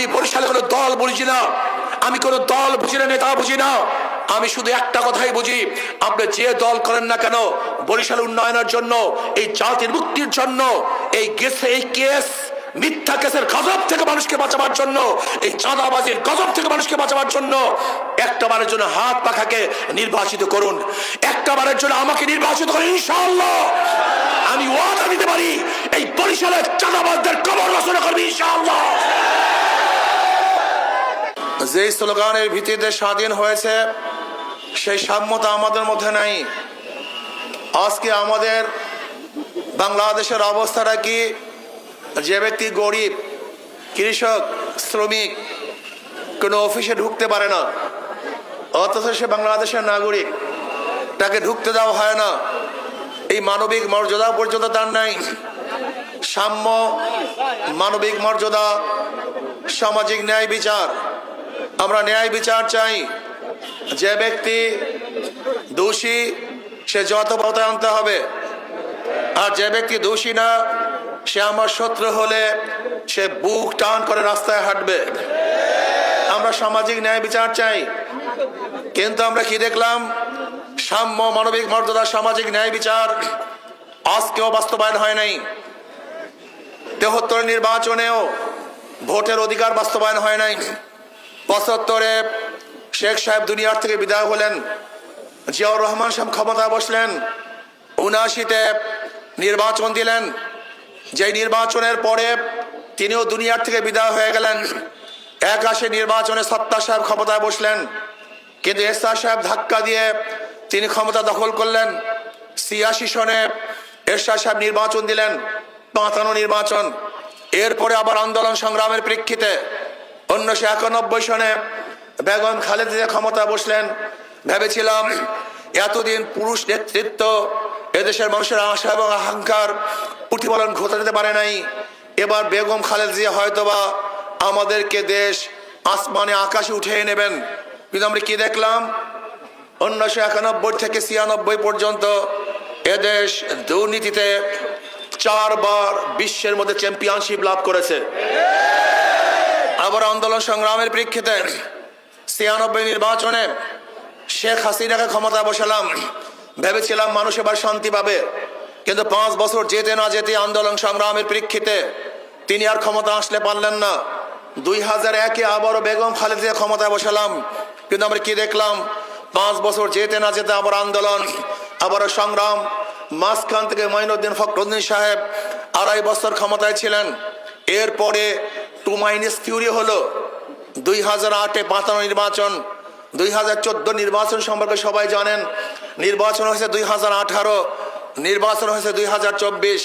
আমি বরিশালে কোনো দল বুঝি না। আমি কোনো দল বুঝি না, নেতা বুঝি না। আমি শুধু একটা কথাই বুঝি, আপনি যে দল করেন না কেন, বরিশাল উন্নয়নের জন্য, এই জাতির মুক্তির জন্য, এই গেছে, এই কেস, মিথ্যা কেসের গজব থেকে মানুষকে বাঁচাবার জন্য, এই চাঁদাবাজির গজব থেকে মানুষকে বাঁচাবার জন্য একটা বারের জন্য হাত পাখাকে নির্বাচিত করুন। একটা বারের জন্য আমাকে নির্বাচিত করুন, ইনশাআল্লাহ। আমি ওয়াদা দিতে পারি, এই বরিশালের চাঁদাবাজদের কবর রচনা করবি, ইনশাআল্লাহ। যে স্লোগানের ভিত্তিতে স্বাধীন হয়েছে, সেই সাম্যতা আমাদের মধ্যে নাই। আজকে আমাদের বাংলাদেশের অবস্থাটা কি? যে ব্যক্তি গরিব, কৃষক, শ্রমিক, কোনো অফিসে ঢুকতে পারে না, অথচ সে বাংলাদেশের নাগরিক, তাকে ঢুকতে দেওয়া হয় না। এই মানবিক মর্যাদা পর্যন্ত তার নাই। সাম্য, মানবিক মর্যাদা, সামাজিক ন্যায় বিচার আমরা ন্যায় বিচার চাই। যে ব্যক্তি দোষী, সে যত পথে আনতে হবে। আর যে ব্যক্তি দোষী না, সে আমার শত্রু হলে সে বুক টান করে রাস্তায় হাঁটবে। আমরা সামাজিক ন্যায় বিচার চাই। কিন্তু আমরা কি দেখলাম? সাম্য মানবিক মর্যাদা সামাজিক ন্যায় বিচার আজকেও বাস্তবায়ন হয় নাই। তেহত্তর নির্বাচনেও ভোটের অধিকার বাস্তবায়ন হয় নাই। পঁচাত্তরে শেখ সাহেব দুনিয়ার থেকে বিদায় হলেন। জিয়াউর রহমান সাহেব ক্ষমতায় বসলেন। উনাশিতে নির্বাচন দিলেন। যে নির্বাচনের পরে তিনিও দুনিয়ার থেকে বিদায় হয়ে গেলেন। একাশে নির্বাচনে সত্তা সাহেব ক্ষমতায় বসলেন। কিন্তু এরশাদ সাহেব ধাক্কা দিয়ে তিনি ক্ষমতা দখল করলেন। ছিয়াশি সনে এরশাদ সাহেব নির্বাচন দিলেন। পাঁচানো নির্বাচন। এরপরে আবার আন্দোলন সংগ্রামের প্রেক্ষিতে উনিশশো একানব্বই সনে বেগম খালেদা ক্ষমতা বসলেন। ভেবেছিলাম, এতদিন পুরুষ নেতৃত্ব এদেশের মানুষের আশা এবং আকাঙ্ক্ষার প্রতিফলন ঘটাতে পারে নাই। এবার বেগম খালেদা জিয়া হয়তোবা আমাদেরকে দেশ আসমানে আকাশে উঠিয়ে নেবেন। কিন্তু আমরা কি দেখলাম? উনিশশো একানব্বই থেকে ছিয়ানব্বই পর্যন্ত এদেশ দুর্নীতিতে চারবার বিশ্বের মধ্যে চ্যাম্পিয়নশিপ লাভ করেছে। আবার আন্দোলন সংগ্রামের প্রেক্ষিতে ছিয়ানব্বই নির্বাচনে শেখ হাসিনাকে ক্ষমতা বসালাম। ভেবেছিলাম মানুষ এবার শান্তি পাবে। কিন্তু পাঁচ বছর যেতে না যেতে আন্দোলন সংগ্রামের প্রেক্ষিতে তিনি আর ক্ষমতা আসলে পারলেন না। দুই হাজার একে আবারও বেগম খালেদা ক্ষমতায় বসালাম। কিন্তু আমরা কি দেখলাম? পাঁচ বছর যেতে না যেতে আবার আন্দোলন, আবারও সংগ্রাম। মাঝখান থেকে মঈনুদ্দিন ফখরুদ্দিন সাহেব আড়াই বছর ক্ষমতায় ছিলেন। এরপরে টু মাইনাস থিওরি হলো দুই হাজার আটে পাতানো নির্বাচন, দুই হাজার চোদ্দ নির্বাচন সম্পর্কে সবাই জানেন। নির্বাচন হয়েছে দুই হাজার আঠারো, নির্বাচন হয়েছে দুই হাজার চব্বিশ।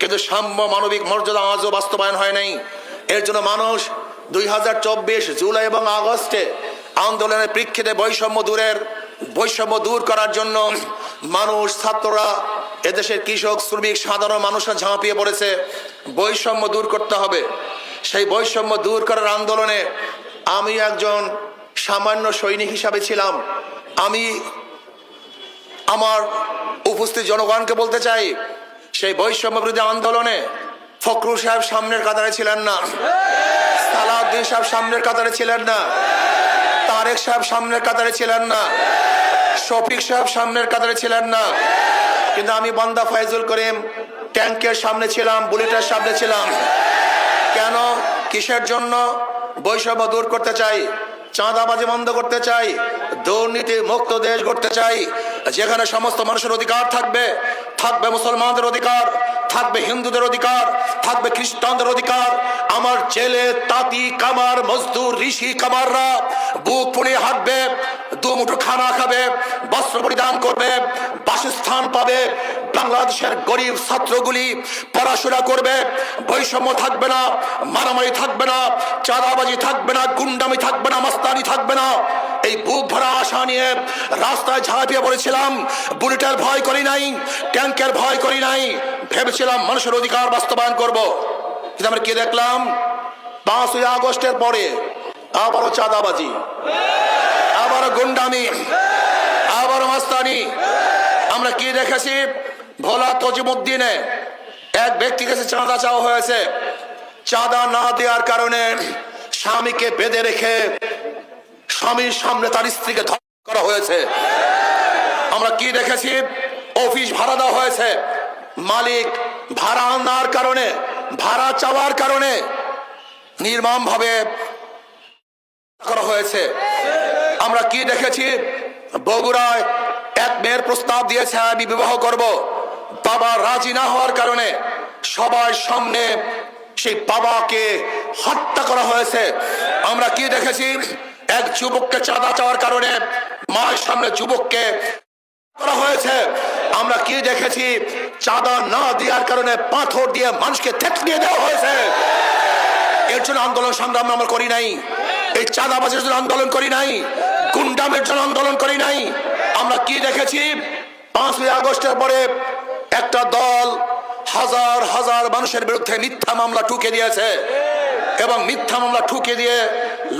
কিন্তু সাম্য মানবিক মর্যাদা আজও বাস্তবায়ন হয় নাই। এর জন্য মানুষ দুই হাজার চব্বিশ জুলাই এবং আগস্টে আন্দোলনের প্রেক্ষিতে বৈষম্য দূরের, বৈষম্য দূর করার জন্য মানুষ, ছাত্ররা, এদেশের কৃষক, শ্রমিক, সাধারণ মানুষরা ঝাঁপিয়ে পড়েছে। বৈষম্য দূর করতে হবে। সেই বৈষম্য দূর করার আন্দোলনে আমি একজন সামান্য সৈনিক হিসাবে ছিলাম। আমি আমার উপস্থিত জনগণকে বলতে চাই, সেই বৈষম্য বিরোধী আন্দোলনে ফখরুল সাহেব সামনের কাতারে ছিলেন না। সালাউদ্দিন সাহেব সামনের কাতারে ছিলেন না। তারেক সাহেব সামনের কাতারে ছিলেন না। শফিক সাহেব সামনের কাতারে ছিলেন না। কিন্তু আমি বান্দা ফাইজুল করিম ট্যাঙ্কের সামনে ছিলাম, বুলেটের সামনে ছিলাম। কেন? কিসের জন্য? বৈষম্য দূর করতে চাই, চাঁদাবাজি বন্ধ করতে চাই, দুর্নীতি মুক্ত দেশ করতে চাই, যেখানে সমস্ত মানুষের অধিকার থাকবে থাকবে মুসলমানদের অধিকার, থাকবে হিন্দুদের অধিকার, থাকবে খ্রিস্টানদের অধিকার। আমার জেলে তাঁতি কামার মজদুর, ঋষি কামাররা বুক পুড়িয়ে হাঁটবে, দু মুঠো খানা খাবে, বস্ত্র পরিধান করবে, বাসস্থান পাবে বাংলাদেশের গরিব ছাত্রগুলি পড়াশোনা করবে, বৈষম্য থাকবে না, মারামারি থাকবে না, চাঁদাবাজি থাকবে না, গুন্ডামি থাকবে না, মাস্তানি থাকবে না। এই বুক ভরা আশা নিয়ে রাস্তায় ঝাঁপিয়ে পড়েছিলাম বুলেটের ভয় করি নাই, ট্যাঙ্কের ভয় করি নাই। ভেবেছিলাম মানুষের অধিকার বাস্তবায়ন করব। কিন্তু আমরা কি দেখলাম? পাঁচই আগস্টের পরে আবারও চাঁদাবাজি, আবারও গুন্ডামি, আবারও মাস্তানি। আমরা কি দেখেছি? ভোলা তজিমুদ্দিনে এক ব্যক্তি কাছে চাঁদা চাওয়া হয়েছে। চাঁদা না দেওয়ার কারণে স্বামীকে বেঁধে রেখে স্বামীর সামনে তার স্ত্রীকে করা হয়েছে। আমরা কি দেখেছি? অফিস ভাড়া দেওয়া হয়েছে। মালিক ভাড়া আনার কারণে, ভাড়া চাওয়ার কারণে নির্মম ভাবে করা হয়েছে। আমরা কি দেখেছি? বগুড়ায় এক মেয়ের প্রস্তাব দিয়েছে, আমি বিবাহ করব। বাবা রাজি না হওয়ার কারণে সবার সামনে সেই বাবাকে হত্যা করা হয়েছে। আমরা কি দেখেছি? এক যুবককে চাঁদা চাওয়ার কারণে মায়ের সামনে যুবককে করা হয়েছে। আমরা কি দেখেছি? চাঁদা না দেওয়ার কারণে পাথর দিয়ে মানুষকে থেতলিয়ে দেওয়া হয়েছে। এর জন্য আন্দোলন সংগ্রাম আমরা করি নাই। এই চাঁদাবাজের জন্য আন্দোলন করি নাই। গুন্ডামের জন্য আন্দোলন করি নাই। আমরা কি দেখেছি? পাঁচই আগস্টের পরে একটা দল হাজার হাজার মানুষের বিরুদ্ধে মিথ্যা মামলা ঠুকে দিয়েছে। এবং মিথ্যা মামলা ঠুকে দিয়ে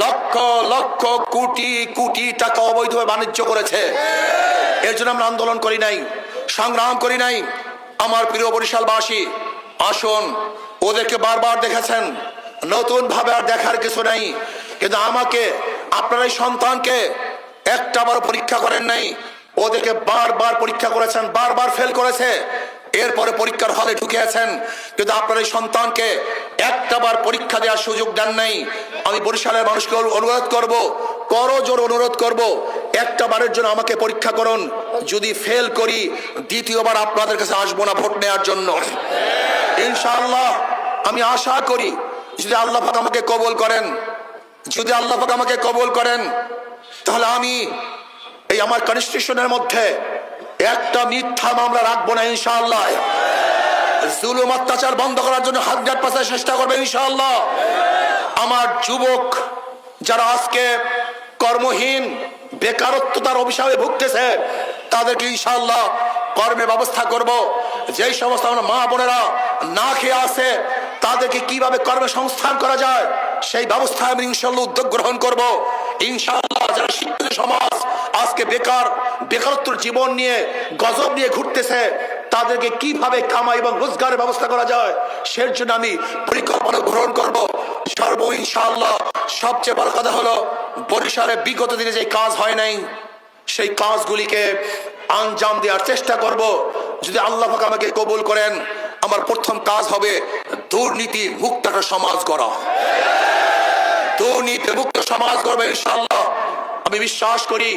লক্ষ লক্ষ কোটি কোটি টাকা অবৈধভাবে বাণিজ্য করেছে। এর জন্য আমরা আন্দোলন করি নাই, সংগ্রাম করি নাই। আমার প্রিয় বরিশালবাসী, আসুন, ওদেরকে বারবার দেখেছেন। নতুন ভাবে আর দেখার কিছু নাই। কিন্তু আমাকে, আপনার এই সন্তানকে একটা বার পরীক্ষা করেন নাই। ওদেরকে বারবার পরীক্ষা করেছেন, বারবার ফেল করেছে। এরপরে পরীক্ষার হলে ঢুকে ঢুকিয়েছেন। কিন্তু আপনার এই সন্তানকে একটা বার পরীক্ষা দেওয়ার সুযোগ দেন নাই, আমি বরিশালের মানুষকে অনুরোধ করব, করো জোর অনুরোধ করব একটা বারের জন্য আমাকে পরীক্ষা করুন। যদি ফেল করি, দ্বিতীয়বার আপনাদের কাছে আসব না ভোট নেওয়ার জন্য। ইনশাআল্লাহ, আমি আশা করি, যদি আল্লাহ আমাকে কবল করেন, যদি আল্লাহ আমাকে কবল করেন, তাহলে আমি এই আমার কনস্টিটিউশনের মধ্যে একটা মিথ্যা মামলা রাখব না, ইনশাআল্লাহ। জুলুম অত্যাচার বন্ধ করার জন্য হাজার পাশে চেষ্টা করবে, ইনশাআল্লাহ। আমার যুবক যারা আজকে কর্মহীন, বেকারত্বতার অভিশাপে ভুগতেছে, তাদেরকে ইনশাআল্লাহ কর্মের ব্যবস্থা করব। যেই সমস্ত আমার মা বোনেরা না খেয়ে আছে, তাদেরকে কীভাবে কর্মে সংস্থান করা যায়, সেই ব্যবস্থা আমি ইনশাল্লাহ উদ্যোগ গ্রহণ করব। ইনশাআল্লাহ যারা শিক্ষিত সমাজ আজকে বেকার, বেকারত্বর জীবন নিয়ে, গজব নিয়ে ঘুরতেছে, তাদেরকে কীভাবে কামাই এবং রোজগারের ব্যবস্থা করা যায়, সের জন্য আমি পরিকল্পনা গ্রহণ করব। সর্ব ইনশাআল্লাহ, সবচেয়ে বড় কথা হলো, বরিশালে বিগত দিনে যে কাজ হয় নাই, সেই কাজগুলিকে আঞ্জাম দেওয়ার চেষ্টা করব। যদি আল্লাহ আমাকে কবুল করেন, আমার প্রথম কাজ হবে দুর্নীতি মুক্ত একটা সমাজ গড়া। দুর্নীতি মুক্ত সমাজ গড়বে ইনশাল্লাহ আমি বিশ্বাস করি,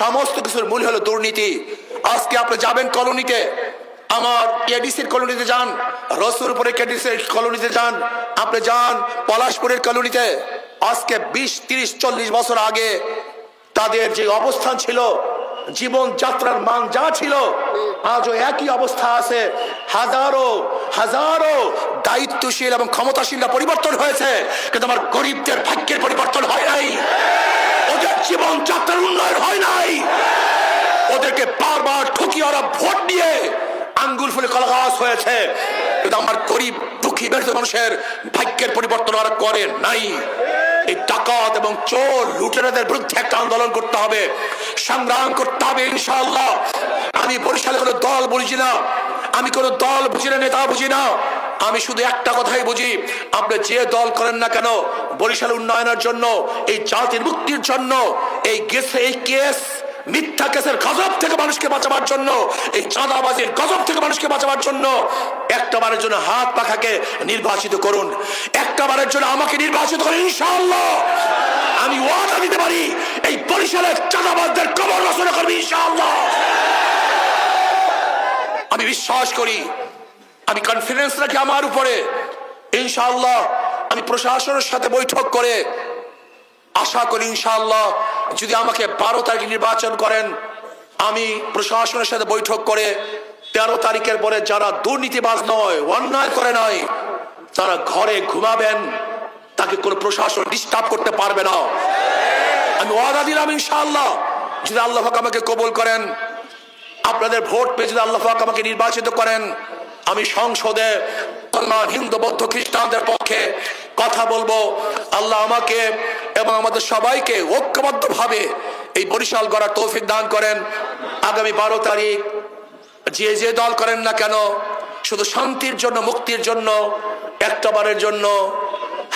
সমস্ত কিছুর মূল হলো দুর্নীতি। আজকে আপনি যাবেন কলোনিতে, আমার কেডিসির কলোনিতে যান রসুরপুরের কেডিসির কলোনিতে যান, আপনি যান পলাশপুরের কলোনিতে। আজকে বিশ, তিরিশ, চল্লিশ বছর আগে তাদের যে অবস্থান ছিল জীবন যাত্রার মান যা ছিল, আজও একই অবস্থা আছে। হাজারো হাজারো দায়িত্বশীল এবং ক্ষমতাশীলরা পরিবর্তন হয়েছে, কিন্তু আমার গরিবদের ভাগ্যের পরিবর্তন হয় নাই। ওদের জীবন যাত্রার উন্নয়ন হয় নাই। ওদেরকে বারবার ঠকিয়ে ওরা ভোট দিয়ে আঙ্গুল ফুলে কলাগাছ হয়েছে। কিন্তু আমার গরিব, দুঃখী মানুষের ভাগ্যের পরিবর্তন ওরা করে নাই। এই এবং চোর লুটেরাদের বিরুদ্ধে একটা আন্দোলন করতে হবে, সংগ্রাম করতে হবে আমি বরিশালে কোনো দল বুঝি না, আমি কোনো দল বুঝি না, নেতা বুঝি না। আমি শুধু একটা কথাই বুঝি, আপনি যে দল করেন না কেন, বরিশাল উন্নয়নের জন্য, এই জাতির মুক্তির জন্য, এই গেছে, এই কেস মিথ্যা কেসের গজব থেকে মানুষকে বাঁচাবার জন্য, এই চাঁদাবাজির গজব থেকে মানুষকে বাঁচাবার জন্য একটা বারের জন্য হাত পাখাকে নির্বাচিত করুন। একটা বারের জন্য আমাকে নির্বাচিত করুন, ইনশাআল্লাহ। আমি ওয়াদা দিতে পারি, এই বরিশালের চাঁদাবাজদের কবর রচনা করবি, ইনশাআল্লাহ। আমি বিশ্বাস করি, আমি কনফিডেন্স রাখি আমার উপরে। ইনশাআল্লাহ, আমি প্রশাসনের সাথে বৈঠক করে আশা করি ইনশাআল্লাহ যদি আমাকে বারো তারিখ নির্বাচন করেন, আমি প্রশাসনের সাথে বৈঠক করে তেরো তারিখের পরে যারা দুর্নীতিবাজ নয়, অন্যায় করে নয়, তারা ঘরে ঘুমাবেন, তাকে কোনো প্রশাসন ডিস্টার্ব করতে পারবে না। আমি ওয়াদা দিলাম ইনশাআল্লাহ, যদি আল্লাহ আমাকে কবুল করেন, আপনাদের ভোট পেয়ে যদি আল্লাহ আমাকে নির্বাচিত করেন, আমি সংসদে হিন্দু বৌদ্ধ খ্রিস্টানদের পক্ষে কথা বলব। আল্লাহ আমাকে এবং আমাদের সবাইকে ঐক্যবদ্ধ ভাবে এই বরিশাল গড়ার তৌফিক দান করেন। আগামী বারো তারিখ যে যে দল করেন না কেন, শুধু শান্তির জন্য, মুক্তির জন্য, একটাবারের জন্য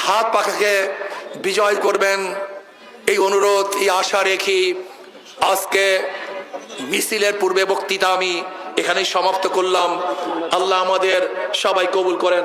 হাত পাখাকে বিজয় করবেন। এই অনুরোধ, এই আশা রেখে আজকে মিছিলের পূর্বে বক্তৃতা আমি এখানেই সমাপ্ত করলাম। আল্লাহ আমাদের সবাই কবুল করেন।